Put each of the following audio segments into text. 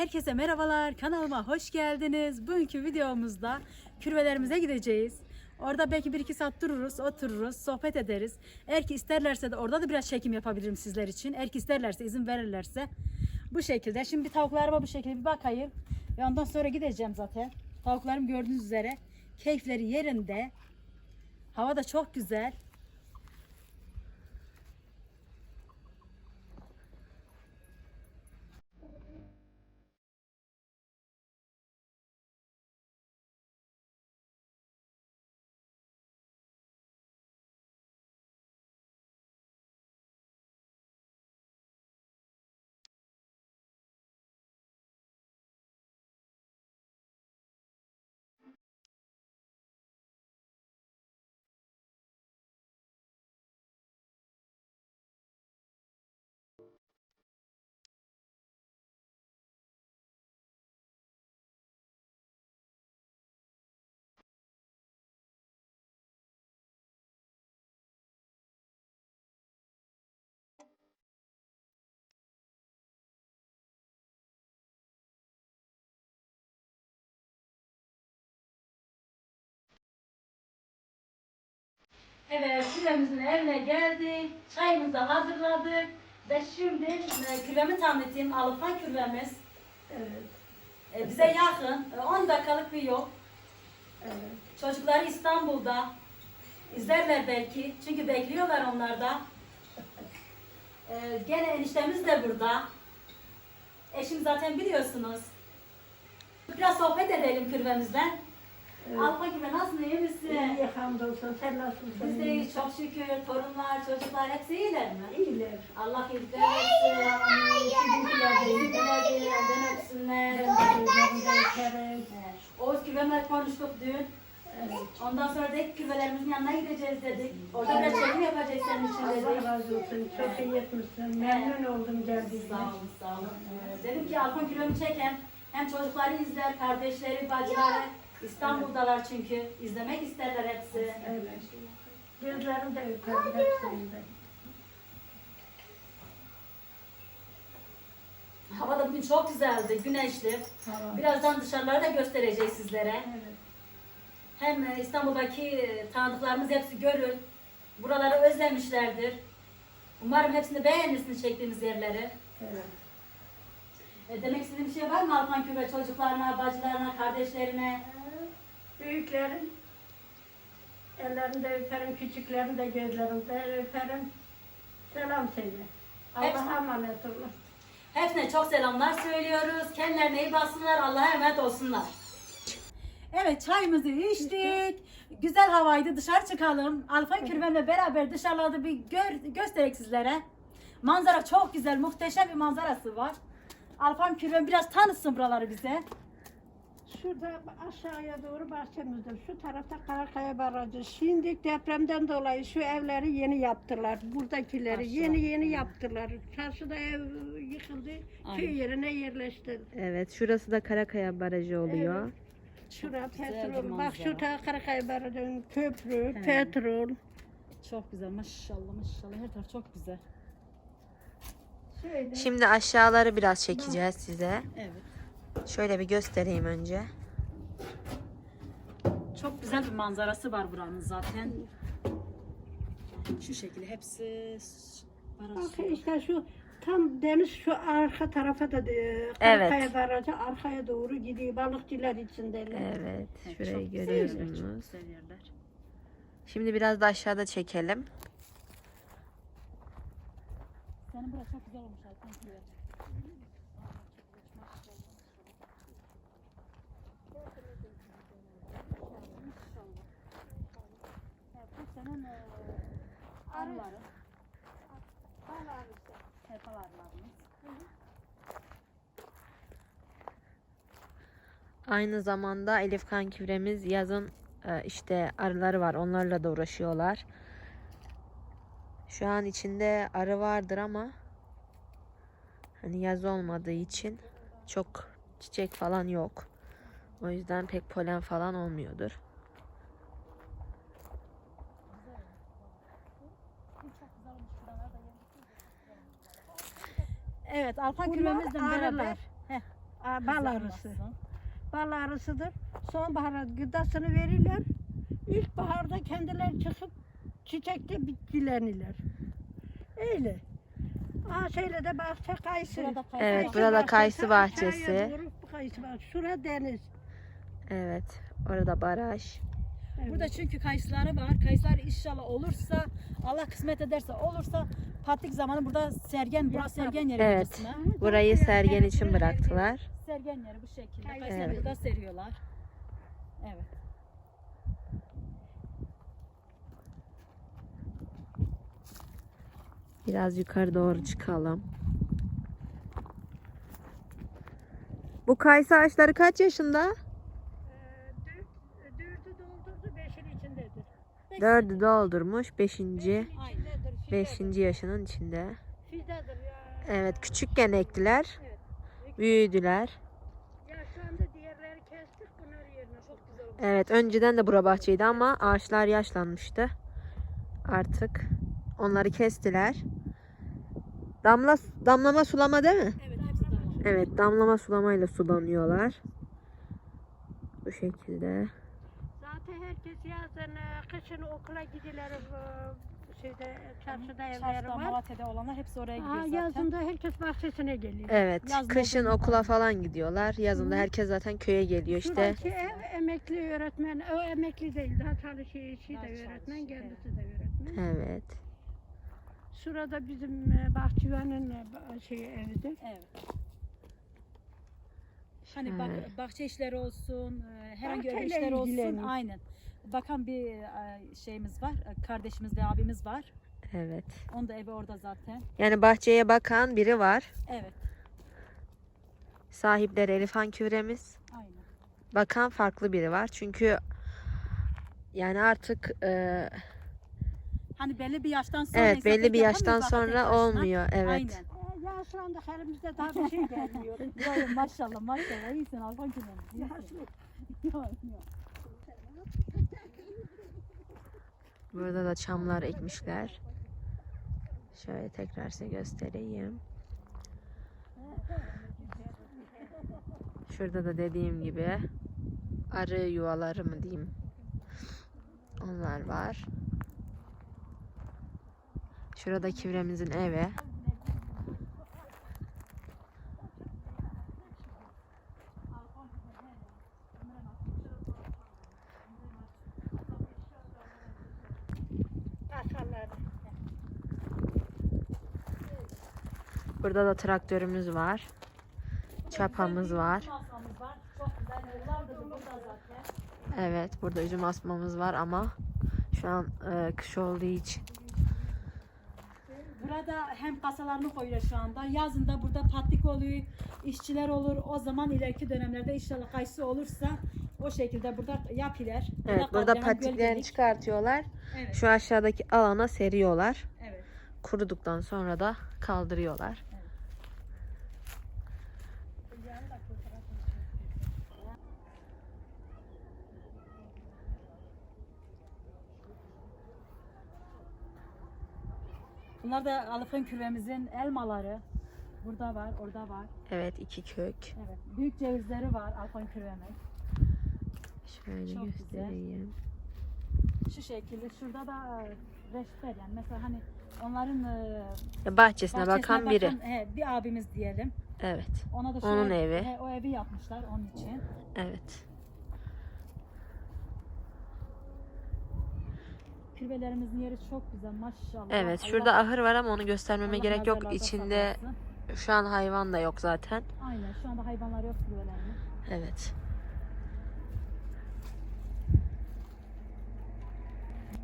Herkese merhabalar. Kanalıma hoş geldiniz. Bugünkü videomuzda kürvelerimize gideceğiz. Orada belki bir iki saat dururuz, otururuz, sohbet ederiz. Eğer ki isterlerse de orada da biraz çekim yapabilirim sizler için. Eğer ki isterlerse, izin verirlerse. Bu şekilde. Şimdi bir tavuklarıma bu şekilde bir bakayım. Ve ondan sonra gideceğim zaten. Tavuklarım gördüğünüz üzere keyifleri yerinde. Hava da çok güzel. Evet, küremizin evine geldik. Çayımızı hazırladık. Ve şimdi e, küremi tanıtayım. Alıpan küremiz. Evet, E, bize yakın. E, 10 dakikalık bir yol. evet. Çocukları İstanbul'da. İzlerler belki. Çünkü bekliyorlar onlar da. E, gene eniştemiz de burada. Eşim zaten biliyorsunuz. Biraz sohbet edelim kürvemizden. Evet. Alpan kürve nasılsın, iyi misin? İyi hamdolsun. Sen nasılsın? Biz de iyiyiz çok şükür. Torunlar, çocuklar hepsi iyiler mi? İyiler. Allah iyilikler versin. Sizinkiler de iyi. Sizinkiler de elden öpsünler. Gözümde öperim. Evet. Oğuz küvemer konuştuk dün. Evet. Ondan sonra da küvelerimizin yanına gideceğiz dedik. Orada biraz çekim yapacağız senin için Allah dedik. razı olsun. Çok iyi etmişsin. Memnun oldum geldiğine. Sağ olun, sağ olun. Ee, dedim ki Alpan kilonu çeken hem çocukları izler, kardeşleri, bacıları. İstanbul'dalar çünkü. izlemek isterler hepsi. Evet. Gözlerim de de. Hava da bugün çok güzeldi, güneşli. Tamam. Birazdan dışarıları da göstereceğiz sizlere. Evet. Hem e, İstanbul'daki e, tanıdıklarımız hepsi görür. Buraları özlemişlerdir. Umarım hepsini beğenirsiniz çektiğimiz yerleri. Evet. E, demek istediğim bir şey var mı Alpan Küre çocuklarına, bacılarına, kardeşlerine? Büyüklerin ellerinde öperim, küçüklerin de gözlerinde öperim. Selam söyle. Allah'a emanet olun. Hepsine çok selamlar söylüyoruz. Kendilerine iyi baksınlar. Allah'a emanet olsunlar. Evet çayımızı içtik. Güzel havaydı. Dışarı çıkalım. Alpan Kürven'le beraber dışarıda bir gör, gösterek sizlere. Manzara çok güzel. Muhteşem bir manzarası var. Alpan Kürven biraz tanıtsın buraları bize. Şurada aşağıya doğru bahçemizde, şu tarafta Karakaya Barajı. Şimdi depremden dolayı şu evleri yeni yaptılar. Buradakileri Aşağı. yeni yeni yaptılar. Çarşıda ev yıkıldı, Aynen. köy yerine yerleşti. Evet, şurası da Karakaya Barajı oluyor. Şura güzel bir petrol, bak manzara. şu ta Karakaya Barajı'nın köprü, He. petrol. Çok güzel maşallah maşallah. Her taraf çok güzel. Şöyle. Şimdi aşağıları biraz çekeceğiz size. Evet. Şöyle bir göstereyim önce. Çok güzel bir manzarası var buranın zaten. Şu şekilde hepsi işte şu tam deniz şu arka tarafa da e, Evet. Karakaya Barajı arkaya doğru gidiyor. Balıkçılar içindeler. Evet, Evet, şurayı çok güzel görüyorsunuz. yerler, Çok güzel yerler. Şimdi biraz da aşağıda çekelim. Senin burası çok güzel olmuş Alpan Aynı zamanda Elif Kan Küvremiz yazın e, işte arıları var. Onlarla da uğraşıyorlar. Şu an içinde arı vardır ama hani yaz olmadığı için çok çiçek falan yok. O yüzden pek polen falan olmuyordur. Evet, Alpan küremizle beraber arılar. Heh, bal arısı. Bal arısıdır. Sonbahara gıdasını verirler. İlkbaharda kendileri çıkıp çiçekte bitkilenirler. Öyle. Aa şöyle de bahçe kayısı. Burada kayısı Evet, burada kayısı bahçesi. Şura deniz. Evet. Orada baraj. Evet. Burada çünkü kayısıları var. Kayısılar inşallah olursa, Allah kısmet ederse olursa patlık zamanı burada sergen, burası sergen yeri Evet. Burayı sergen için bıraktılar. Sergen yeri bu şekilde. Evet. Kayısıları burada seriyorlar. Evet. Biraz yukarı doğru çıkalım. Bu kayısı ağaçları kaç yaşında? Dördü doldurmuş. Beşinci. Beşinci yaşının içinde. Evet küçükken ektiler. Büyüdüler. Evet önceden de bura bahçeydi ama ağaçlar yaşlanmıştı. Artık onları kestiler. Damla damlama sulama değil mi? Evet damlama sulamayla sulanıyorlar. Bu şekilde. Herkes yazın, e, kışın okula gidiler. e, Şeyde, çarşıda evleri Çarşıda, var. Malatya'da olanlar hepsi oraya gidiyor Aa, zaten. yazında herkes bahçesine geliyor. Evet Yazın kışın olduğunu okula falan. gidiyorlar. Yazında herkes zaten köye geliyor işte. Şuradaki ev emekli öğretmen, o emekli değil daha çalışıyor, işi Daha de öğretmen, kendisi de öğretmen. Evet. Şurada bizim e, bahçıvanın ba- şey evidir. Evet. Hani bak, bahçe işleri olsun, e, herhangi öyle işler olsun. ilgileniyor. Aynen. Bakan bir e, şeyimiz var, e, kardeşimiz ve abimiz var. Evet. Onun da evi orada zaten. Yani bahçeye bakan biri var. Evet, Sahipleri Elifhan Küvremiz. aynen. Bakan farklı biri var. Çünkü yani artık e, Hani belli bir yaştan sonra evet belli bir yaştan sonra olmuyor. Evet. Aynen. Yaşlandık elimizde daha bir şey gelmiyor. Yok yok maşallah maşallah iyisin Alpan Gülen. iyisin. Yok yok. Burada da çamlar ekmişler. Şöyle tekrar size göstereyim. Şurada da dediğim gibi arı yuvaları mı diyeyim. Onlar var. Şurada kivremizin evi. Burada da traktörümüz var. Çapamız var. Burada. Evet, burada üzüm asmamız var ama şu an e, kış olduğu için. Burada hem kasalarını koyuyor şu anda. Yazın da burada patlik oluyor. işçiler olur. O zaman ileriki dönemlerde inşallah kayısı olursa o şekilde burada yapıyorlar. Evet, burada kalacak, patiklerini çıkartıyorlar. Evet. Şu aşağıdaki alana seriyorlar. Evet. Kuruduktan sonra da kaldırıyorlar. Bunlar da Alıfın küremizin elmaları. Burada var, orada var. Evet, iki kök. Evet. Büyük cevizleri var Alfon küremin. Şöyle Çok güzel. göstereyim. Şu şekilde. Şurada da e, reçber yani. Mesela hani onların e, Bahçesine, bahçesine bakan biri. bakan, he, bir abimiz diyelim. Evet, Ona da şu Onun ev- evi. he, o evi yapmışlar onun için. evet. Kirvelerimizin yeri çok güzel maşallah. Evet, Allah- şurada ahır var ama onu göstermeme Allah gerek yok. İçinde şu an hayvan da yok zaten. Aynen şu anda hayvanlar yok kirvelerinin. Evet.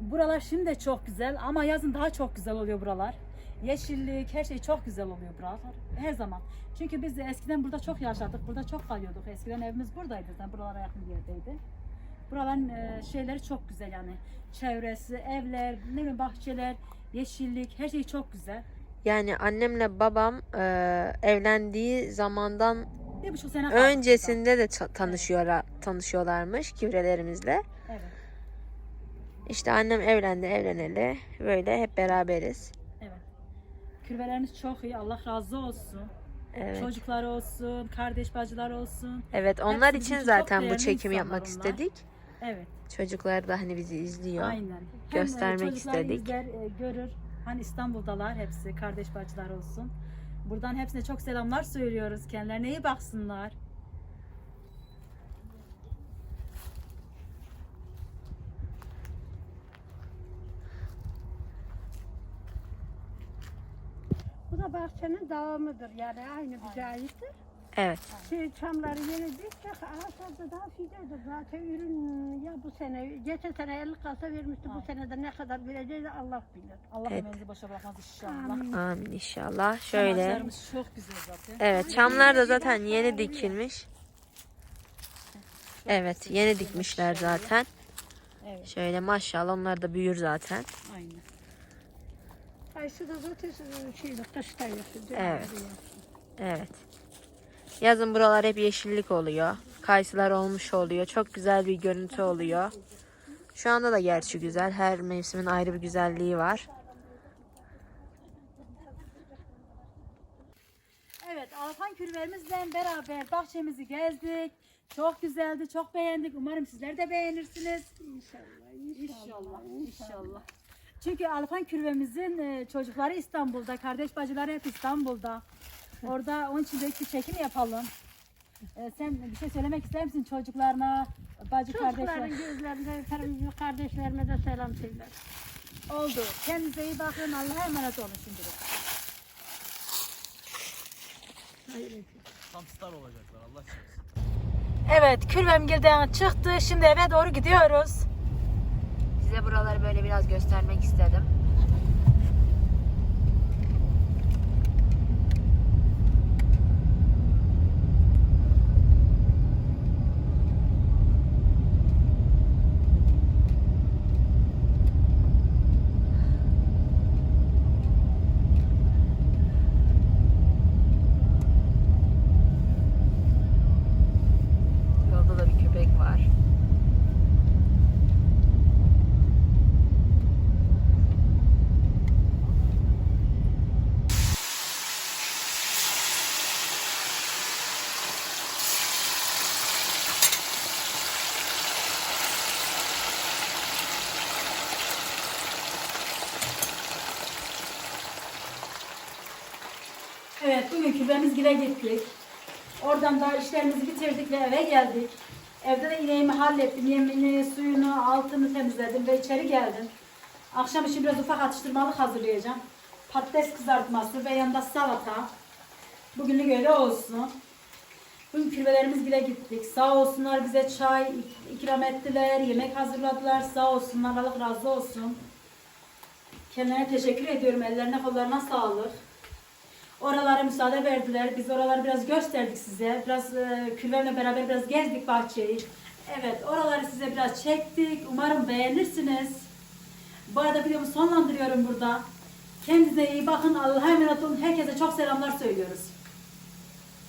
Buralar şimdi de çok güzel ama yazın daha çok güzel oluyor buralar. Yeşillik, her şey çok güzel oluyor buralar. Her zaman. Çünkü biz de eskiden burada çok yaşadık, burada çok kalıyorduk. Eskiden evimiz buradaydı, zaten buralara yakın bir yerdeydi. Buraların e, şeyleri çok güzel yani. Çevresi, evler, ne bileyim bahçeler, yeşillik, her şey çok güzel. Yani annemle babam e, evlendiği zamandan Bir buçuk sene kaldık öncesinde de ta- tanışıyorlar tanışıyorlarmış kivrelerimizle. Evet, İşte annem evlendi evleneli böyle hep beraberiz. evet. Kürveleriniz çok iyi, Allah razı olsun. Evet. Çocuklar olsun, kardeş bacılar olsun. Evet onlar Hepsi için bizim çok zaten bu değerli insanlar yapmak onlar. istedik. Evet. Çocuklar da hani bizi izliyor. Aynen. Hem, e, Göstermek çocuklar istedik. izler, e, görür. Hani İstanbul'dalar hepsi kardeş bacılar olsun. Buradan hepsine çok selamlar söylüyoruz. Kendilerine iyi baksınlar. Bu da bahçenin devamıdır yani aynı bize aittir. Evet. Şey, çamları yeni diktik, ağaçlarda daha fidedir. Zaten ürün ya bu sene, geçen sene 50 kasa vermişti, bu sene de ne kadar vereceğiz Allah bilir. Allah Evet. emeğinizi boşa bırakmaz inşallah. Amin. Amin inşallah. Şöyle. Ağaçlarımız çok güzel zaten. Evet çamlar da zaten yeni dikilmiş. Evet yeni dikmişler zaten. Evet. Şöyle maşallah onlar da büyür zaten. Aynen. Kayısı da zaten şeyde, kışta yapıyor. Evet. Evet. Yazın buralar hep yeşillik oluyor. Kayısılar olmuş oluyor. Çok güzel bir görüntü oluyor. Şu anda da gerçi güzel. Her mevsimin ayrı bir güzelliği var. Evet, Alpan Kürverimizle beraber bahçemizi gezdik. Çok güzeldi, çok beğendik. Umarım sizler de beğenirsiniz. İnşallah, İnşallah, inşallah. Çünkü Alpan Kürvemizin e, çocukları İstanbul'da, kardeş bacıları hep İstanbul'da. Orada onun için de bir çekim yapalım. E, sen bir şey söylemek ister misin çocuklarına, bacı kardeşler? Çocukların gözlerinde öperim, kardeşlerime de selam söyler. Oldu. Kendinize iyi bakın. Allah'a emanet olun şimdilik. Tam star olacaklar Allah çarpsın. Evet, Kürvemgil'den çıktı. Şimdi eve doğru gidiyoruz. Size buraları böyle biraz göstermek istedim. Yolda da bir köpek var. Evet, bugün Kürvemizgil'e gittik. Oradan da işlerimizi bitirdik ve eve geldik. Evde de ineğimi hallettim. Yemini, suyunu, altını temizledim ve içeri geldim. Akşam için biraz ufak atıştırmalık hazırlayacağım. Patates kızartması ve yanında salata. Bugünlük öyle olsun. Bugün Kürvelerimizgil'e gittik. Sağ olsunlar bize çay ikram ettiler, yemek hazırladılar. Sağ olsunlar, Allah razı olsun. Kendilerine teşekkür ediyorum. Ellerine kollarına sağlık. Oralara müsaade verdiler. Biz oraları biraz gösterdik size. Biraz e, küllerle beraber biraz gezdik bahçeyi. Evet, oraları size biraz çektik. Umarım beğenirsiniz. Bu arada videomu sonlandırıyorum burada. Kendinize iyi bakın. Allah'a emanet olun. Herkese çok selamlar söylüyoruz.